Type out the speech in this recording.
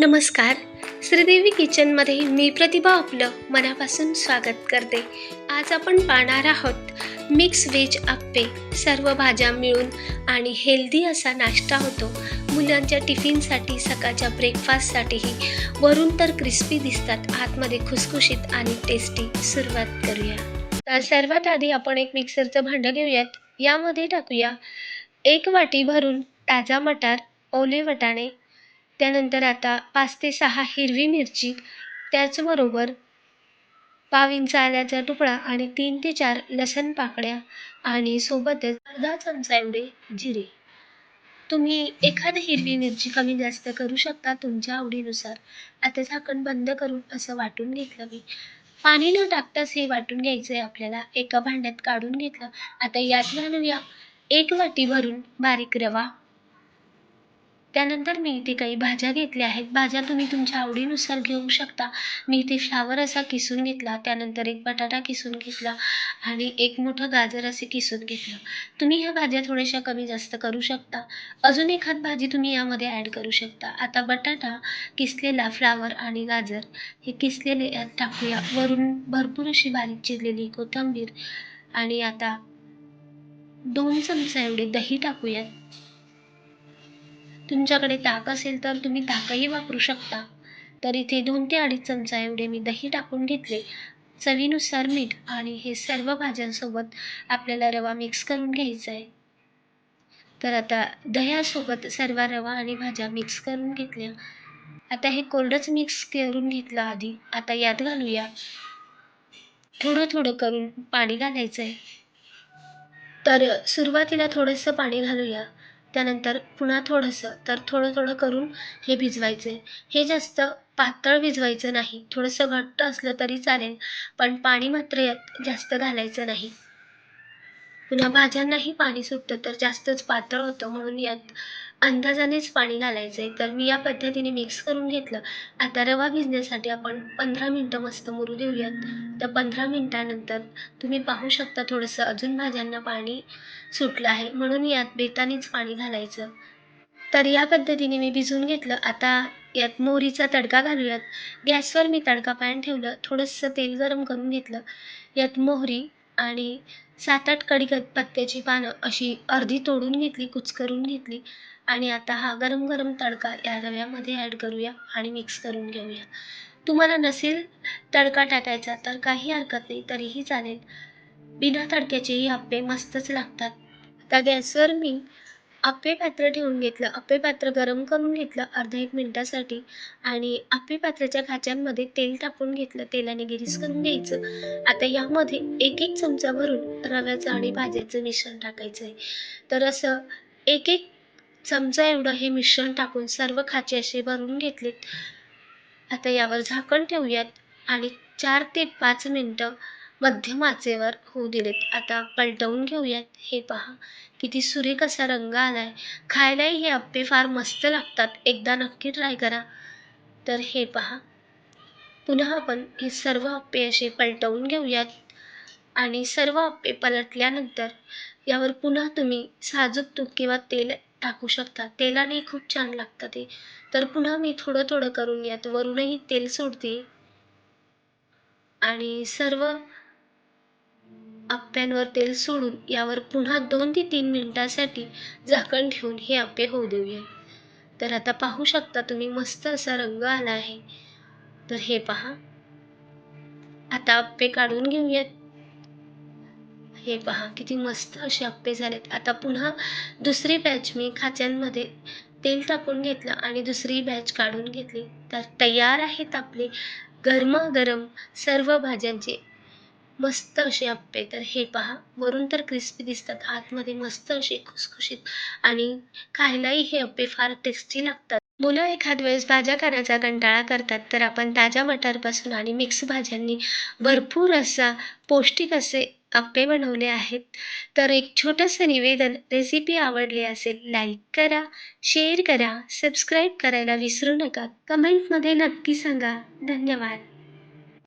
नमस्कार. श्रीदेवी किचनमध्ये मी प्रतिभा आपलं मनापासून स्वागत करते. आज आपण पाहणार आहोत मिक्स व्हेज आप्पे सर्व भाज्या मिळून आणि हेल्दी असा नाश्ता होतो. मुलांच्या टिफिनसाठी सकाळच्या ब्रेकफास्टसाठीही वरून तर क्रिस्पी दिसतात आतमध्ये खुसखुशीत आणि टेस्टी सुरुवात करूया. तर सर्वात आधी आपण एक मिक्सरचं भांडं घेऊयात. यामध्ये टाकूया एक वाटी भरून ताजा मटार ओले वटाणे त्यानंतर आता पाच ते सहा हिरवी मिरची त्याचबरोबर पाव इंच आल्याचा तुकडा आणि तीन ते चार लसण पाकळ्या आणि सोबतच अर्धा चमचा एवढे जिरे. तुम्ही एखादी हिरवी मिरची कमी जास्त करू शकता तुमच्या आवडीनुसार. आता झाकण बंद करून असं वाटून घेतलं मी. पाणी न टाकताच हे वाटून घ्यायचं आहे आपल्याला. एका भांड्यात काढून घेतलं. आता यात घालूया एक वाटी भरून बारीक रवा. त्यानंतर मी इथे काही भाज्या घेतल्या आहेत. भाज्या तुम्ही तुमच्या आवडीनुसार घेऊ शकता. मी इथे फ्लावर असा किसून घेतला त्यानंतर एक बटाटा किसून घेतला आणि एक मोठं गाजर असे किसून घेतलं. तुम्ही ह्या भाज्या थोड्याशा कमी जास्त करू शकता. अजून एखाद भाजी तुम्ही यामध्ये ॲड करू शकता. आता बटाटा किसलेला फ्लावर आणि गाजर हे किसलेले यात टाकूया. वरून भरपूर अशी बारीक चिरलेली कोथिंबीर आणि आता दोन चमचा एवढे दही टाकूयात. तुमच्याकडे ताक असेल तर तुम्ही ताकही वापरू शकता. तर इथे दोन ते अडीच चमचा एवढे मी दही टाकून घेतले. चवीनुसार मीठ आणि हे सर्व भाज्यांसोबत आपल्याला रवा मिक्स करून घ्यायचा आहे. तर आता दह्यासोबत सर्व रवा आणि भाज्या मिक्स करून घेतल्या. आता हे कोरडंच मिक्स करून घेतलं आधी. आता यात घालूया. थोडं थोडं करून पाणी घालायचं आहे तर सुरुवातीला थोडंसं पाणी घालूया. त्यानंतर पुन्हा थोडंसं तर थोडं थोडं करून हे भिजवायचे. हे जास्त पातळ भिजवायचं नाही. थोडंसं घट्ट असलं तरी चालेल पण पाणी मात्र यात जास्त घालायचं नाही. पुन्हा भाज्यांनाही पाणी सुटतं तर जास्तच पातळ होतं म्हणून यात अंदाजानेच पाणी घालायचं आहे तर मी या पद्धतीने मिक्स करून घेतलं. आता रवा भिजण्यासाठी आपण पंधरा मिनटं मस्त मुरू देऊयात. तर पंधरा मिनटानंतर तुम्ही पाहू शकता थोडंसं अजून भाज्यांना पाणी सुटलं आहे. म्हणून यात बेतानेच पाणी घालायचं. तर या पद्धतीने मी भिजून घेतलं. आता यात मोहरीचा तडका घालूयात. गॅसवर मी तडका पॅन ठेवलं. थोडंसं तेल गरम करून घेतलं. यात मोहरी आणि सात आठ कढीपत्त्याची पानं अशी अर्धी तोडून घेतली कुचकरून घेतली आणि आता हा गरम गरम तडका या रव्यामध्ये ॲड करूया आणि मिक्स करून घेऊया. तुम्हाला नसेल तडका टाकायचा तर काही हरकत नाही तरीही चालेल. बिना तडक्याचेही आप्पे मस्तच लागतात. आता गॅसवर मी आप्पे पात्र ठेवून घेतलं आप्पे पात्र गरम करून घेतलं अर्धा एक मिनटासाठी आणि आप्पे पात्राच्या खाच्यांमध्ये तेल टाकून घेतलं तेलाने गिरीस करून घ्यायचं. आता यामध्ये एक एक चमचा भरून रव्याचं आणि भाज्याचं मिश्रण टाकायचं आहे तर असं एक एक चमचा एवढं हे मिश्रण टाकून सर्व खाचे असे भरून घेतलेत. आता यावर झाकण ठेवूयात आणि चार ते पाच मिनटं मध्यम आचेवर होऊ दिलेत. आता पलटवून घेऊयात. हे पहा किती सुरेख असा रंग आलाय. खायलाही हे आप्पे फार मस्त लागतात. एकदा नक्की ट्राय करा. तर हे पहा. पुन्हा आपण हे सर्व आप्पे असे पलटवून घेऊयात. आणि सर्व आप्पे पलटल्यानंतर यावर पुन्हा तुम्ही साजूक तूप किंवा तेल टाकू शकता. तेलाने खूप छान लागतं ते. तर पुन्हा मी थोडं थोडं करून यात. वरूनही तेल सोडते. आणि सर्व आप्प्यांवर तेल सोडून यावर पुन्हा दोन ते तीन मिनिटासाठी झाकण ठेवून हे आप्पे होऊ देऊया. तर आता पाहू शकता तुम्ही मस्त असा रंग आला आहे. तर हे पहा. आता आप्पे काढून घेऊयात. हे पहा किती मस्त असे आप्पे झालेत. आता पुन्हा दुसरी बॅच मी खाच्यांमध्ये तेल टाकून घेतलं आणि दुसरी बॅच काढून घेतली. तर तयार आहेत आपले गरमागरम सर्व भाज्यांचे. मस्त असे आप्पे. तर हे पहा वरून तर क्रिस्पी दिसतात. आतमध्ये मस्त असे खुसखुशीत आणि खायलाही हे आप्पे फार टेस्टी लागतात. मुलं एखाद वेळेस भाज्या खाण्याचा कंटाळा करतात तर आपण ताज्या मटारपासून आणि मिक्स भाज्यांनी भरपूर असा पौष्टिक असे आप्पे बनवले आहेत. तर एक छोटंसं निवेदन रेसिपी आवडली असेल लाईक करा शेअर करा सबस्क्राईब करायला विसरू नका. कमेंटमध्ये नक्की सांगा. धन्यवाद.